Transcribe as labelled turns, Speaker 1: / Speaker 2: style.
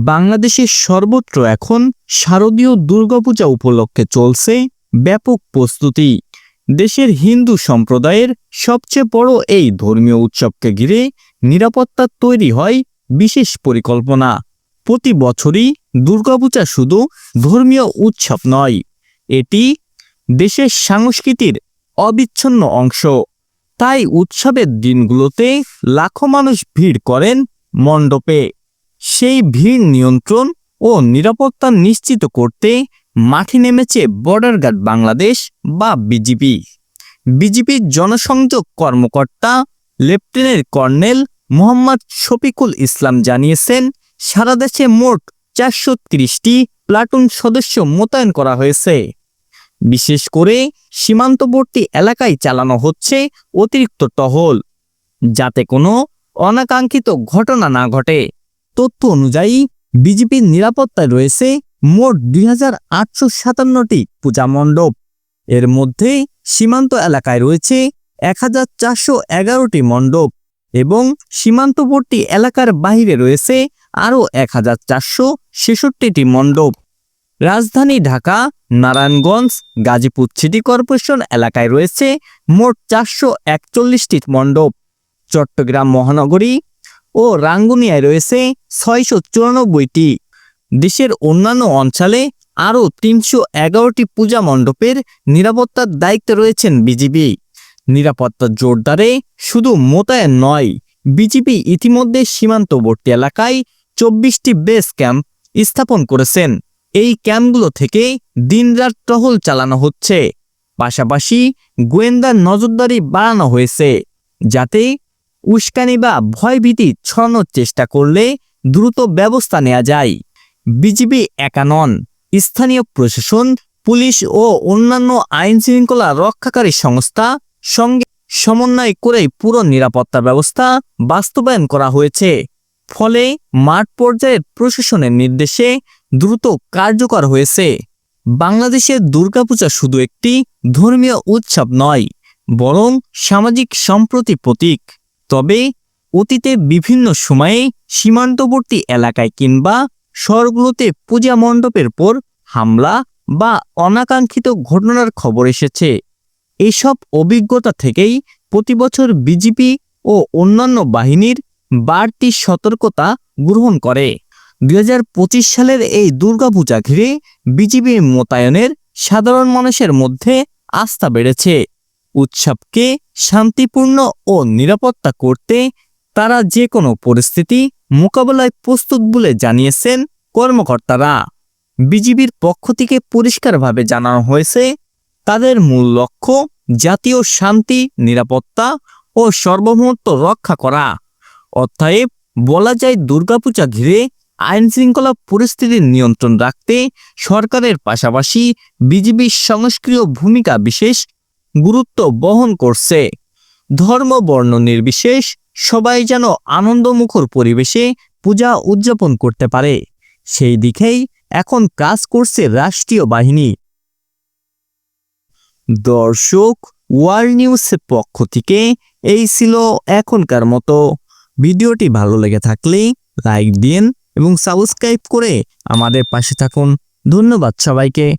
Speaker 1: বাংলাদেশের সর্বত্র এখন শারদীয় দুর্গাপূজা উপলক্ষে চলছে ব্যাপক প্রস্তুতি। দেশের হিন্দু সম্প্রদায়ের সবচেয়ে বড় এই ধর্মীয় উৎসবকে ঘিরে নিরাপত্তা তৈরি হয় বিশেষ পরিকল্পনা। প্রতি বছরই দুর্গাপূজা শুধু ধর্মীয় উৎসব নয়, এটি দেশের সংস্কৃতির অবিচ্ছিন্ন অংশ। তাই উৎসবের দিনগুলোতে লাখো মানুষ ভিড় করেন মণ্ডপে। সেই ভিড় নিয়ন্ত্রণ ও নিরাপত্তা নিশ্চিত করতে মাঠে নেমেছে বর্ডার গার্ড বাংলাদেশ বা বিজিবি। বিজিবির জনসংযোগ কর্মকর্তা লেফটেন্যান্ট কর্নেল মোহাম্মদ শফিকুল ইসলাম জানিয়েছেন, সারা দেশে মোট চারশো ত্রিশটি প্লাটুন সদস্য মোতায়েন করা হয়েছে। বিশেষ করে সীমান্তবর্তী এলাকায় চালানো হচ্ছে অতিরিক্ত টহল, যাতে কোনো অনাকাঙ্ক্ষিত ঘটনা না ঘটে। তথ্য অনুযায়ী বিজেপির নিরাপত্তায় রয়েছে মোট দুই হাজার আটশো সাতান্নটি পূজা মণ্ডপ। এর মধ্যে সীমান্ত এলাকায় রয়েছে এক হাজার চারশো এগারোটি মণ্ডপ এবং সীমান্তবর্তী এলাকার বাইরে রয়েছে আরও এক হাজার চারশো ছেষট্টিটি মণ্ডপ। রাজধানী ঢাকা, নারায়ণগঞ্জ, গাজীপুর সিটি কর্পোরেশন এলাকায় রয়েছে মোট চারশো একচল্লিশটি মণ্ডপ। চট্টগ্রাম মহানগরী ও রাঙ্গুনিয়ায় রয়েছে ছয়শো চুরানব্বইটি। দেশের অন্যান্য অঞ্চলে আরও তিনশো এগারোটি পূজা মণ্ডপের নিরাপত্তার দায়িত্বে রয়েছেন বিজিবি নিরাপত্তা জোরদারে শুধু মোতায়েন নয় বিজিবি ইতিমধ্যে সীমান্তবর্তী এলাকায় চব্বিশটি বেস ক্যাম্প স্থাপন করেছেন। এই ক্যাম্পগুলো থেকে দিনরাত টহল চালানো হচ্ছে। পাশাপাশি গোয়েন্দা নজরদারি বাড়ানো হয়েছে, যাতে উস্কানি বা ভয়ভীতি ছড়ানোর চেষ্টা করলে দ্রুত ব্যবস্থা নেওয়া যায়। বিজিবি একা নন। স্থানীয় প্রশাসন, পুলিশ ও অন্যান্য আইন শৃঙ্খলা রক্ষাকারী সংস্থা সঙ্গে সমন্বয় করেই পুরো নিরাপত্তা ব্যবস্থা বাস্তবায়ন করা হয়েছে। ফলে মাঠ পর্যায়ের প্রশাসনের নির্দেশে দ্রুত কার্যকর হয়েছে। বাংলাদেশের দুর্গাপূজা শুধু একটি ধর্মীয় উৎসব নয়, বরং সামাজিক সম্প্রতি প্রতীক। তবে অতীতে বিভিন্ন সময়ে সীমান্তবর্তী এলাকায় কিংবা শহরগুলোতে পূজা মণ্ডপের পর হামলা বা অনাকাঙ্ক্ষিত ঘটনার খবর এসেছে। এসব অভিজ্ঞতা থেকেই প্রতি বছর বিজিপি ও অন্যান্য বাহিনীর বাড়তি সতর্কতা গ্রহণ করে। দুই সালের এই দুর্গাপূজা ঘিরে বিজিবি মোতায়েনের সাধারণ মানুষের মধ্যে আস্থা বেড়েছে। উৎসবকে শান্তিপূর্ণ ও নিরাপত্তা করতে তারা যে কোনো পরিস্থিতি মোকাবেলায় প্রস্তুত বলে জানিয়েছেন কর্মকর্তারা। বিজিবির পক্ষ থেকে পরিষ্কারভাবে জানানো হয়েছে, তাদের মূল লক্ষ্য জাতীয় শান্তি, নিরাপত্তা ও সার্বভৌমত্ব রক্ষা করা। অতএব বলা যায়, দুর্গাপূজা ঘিরে আইন শৃঙ্খলা পরিস্থিতির নিয়ন্ত্রণ রাখতে সরকারের পাশাপাশি বিজিবির সংস্ক্রিয় ভূমিকা বিশেষ গুরুত্ব বহন করছে। ধর্ম, বর্ণ নির্বিশেষ, সবাই যেন আনন্দমুখর পরিবেশে পূজা উদযাপন করতে পারে। সেই দিকেই এখন কাজ করছে রাষ্ট্রীয় বাহিনী। দর্শক, ওয়ার্ল্ড নিউজের পক্ষ থেকে এই ছিল এখনকার মতো। ভিডিওটি ভালো লেগে থাকলে লাইক দিন এবং সাবস্ক্রাইব করে আমাদের পাশে থাকুন। ধন্যবাদ সবাইকে।